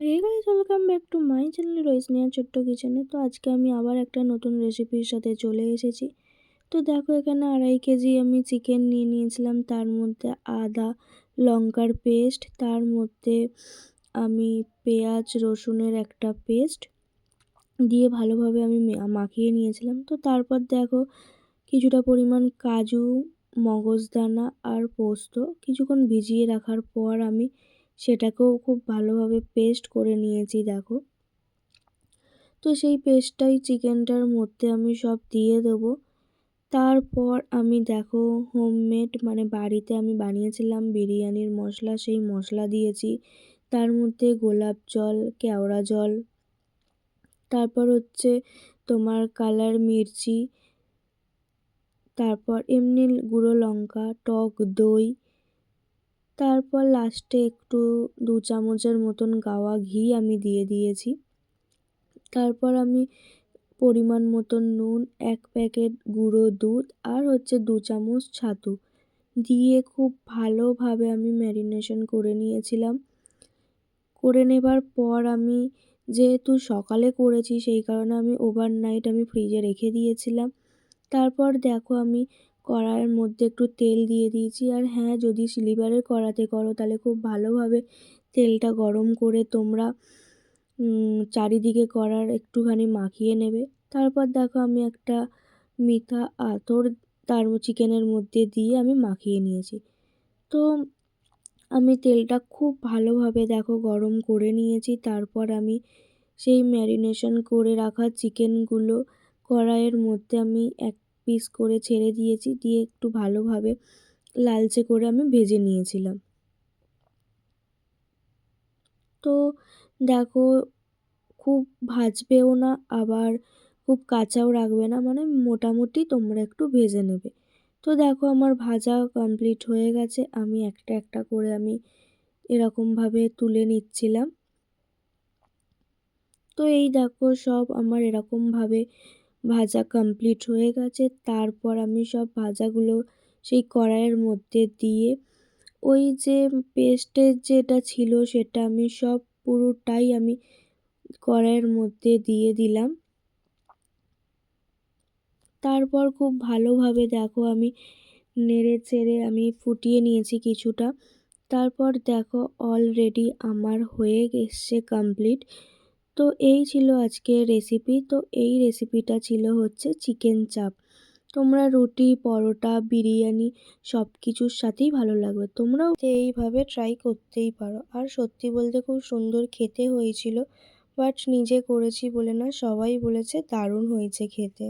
Hey guys welcome back to my channel রইসনিয়া ছোট্ট কিচেনে তো আজকে আমি আবার একটা নতুন রেসিপির সাথে চলে এসেছি। তো দেখো এখানে আড়াই কেজি আমি চিকেন নিয়ে নিয়েছিলাম, তার মধ্যে আদা, লঙ্কার পেস্ট তার মধ্যে আমি পেঁয়াজ, রসুনের একটা পেস্ট দিয়ে ভালোভাবে আমি মাখিয়ে নিয়েছিলাম। তো তারপর দেখো কিছুটা পরিমাণ কাজু, মগজদানা আর পোস্ত, কিছুক্ষণ ভিজিয়ে রাখার পর আমি সেটাকেও খুব ভালোভাবে পেস্ট করে নিয়েছি, দেখো। তো সেই পেস্টটাই চিকেনটার মধ্যে আমি সব দিয়ে দেবো। তারপর আমি দেখো হোমমেড মানে বাড়িতে আমি বানিয়েছিলাম বিরিয়ানির মশলা, সেই মশলা দিয়েছি। তার মধ্যে গোলাপ জল, কেওড়া জল, তারপর হচ্ছে তোমার কালার মির্চি, তারপর এমনি গুঁড়ো লঙ্কা, টক দই তারপর লাস্টে একটু দু চামচের মতন গাওয়া ঘি আমি দিয়ে দিয়েছি। তারপর আমি পরিমাণ মতন নুন, এক প্যাকেট গুঁড়ো দুধ আর হচ্ছে দু চামচ ছাতু দিয়ে খুব ভালোভাবে আমি ম্যারিনেশন করে নিয়েছিলাম। করে নেবার পর আমি যেহেতু সকালে করেছি সেই কারণে আমি ওভারনাইট আমি ফ্রিজে রেখে দিয়েছিলাম। তারপর দেখো আমি কড়াইয়ের মধ্যে একটু তেল দিয়ে দিয়েছি। আর হ্যাঁ যদি সিলিভারের কড়াতে করো, তাহলে খুব ভালোভাবে তেলটা গরম করে তোমরা চারিদিকে কড়ার একটুখানি মাখিয়ে নেবে। তারপর দেখো আমি একটা মিঠা আতর তার চিকেনের মধ্যে দিয়ে আমি মাখিয়ে নিয়েছি। তো আমি তেলটা খুব ভালোভাবে দেখো গরম করে নিয়েছি। তারপর আমি সেই ম্যারিনেশন করে রাখা চিকেনগুলো কড়াইয়ের মধ্যে আমি এক পিস করে ছেড়ে দিয়েছি, দিয়ে একটু ভালোভাবে লালচে করে আমি ভেজে নিয়েছিলাম। তো দেখো, খুব ভাজবেও না, আবার খুব কাঁচাও রাখবে না মানে মোটামুটি তোমরা একটু ভেজে নেবে। তো দেখো, আমার ভাজা কমপ্লিট হয়ে গেছে, আমি একটা একটা করে আমি এরকমভাবে তুলে নিচ্ছিলাম। তো এই দেখো, সব আমার এরকমভাবে ভাজা কমপ্লিট হয়ে গেছে। তারপর আমি সব ভাজাগুলো সেই কড়াইয়ের মধ্যে দিয়ে, ওই যে পেস্টের যেটা ছিল সেটা আমি সব পুরোটাই আমি কড়াইয়ের মধ্যে দিয়ে দিলাম। তারপর খুব ভালোভাবে দেখো আমি নেড়ে চেড়ে আমি ফুটিয়ে নিয়েছি কিছুটা। তারপর দেখো অলরেডি আমার হয়ে এসছে কমপ্লিট তো এই ছিল আজকের রেসিপি তো এই রেসিপিটা ছিল হচ্ছে চিকেন চাপ তোমরা রুটি, পরোটা, বিরিয়ানি সব কিছুর সাথেই ভালো লাগবে। তোমরাও এইভাবে ট্রাই করতেই পারো। আর সত্যি বলতে খুব সুন্দর খেতে হয়েছিল বাট নিজে করেছি বলে না, সবাই বলেছে দারুণ হয়েছে খেতে।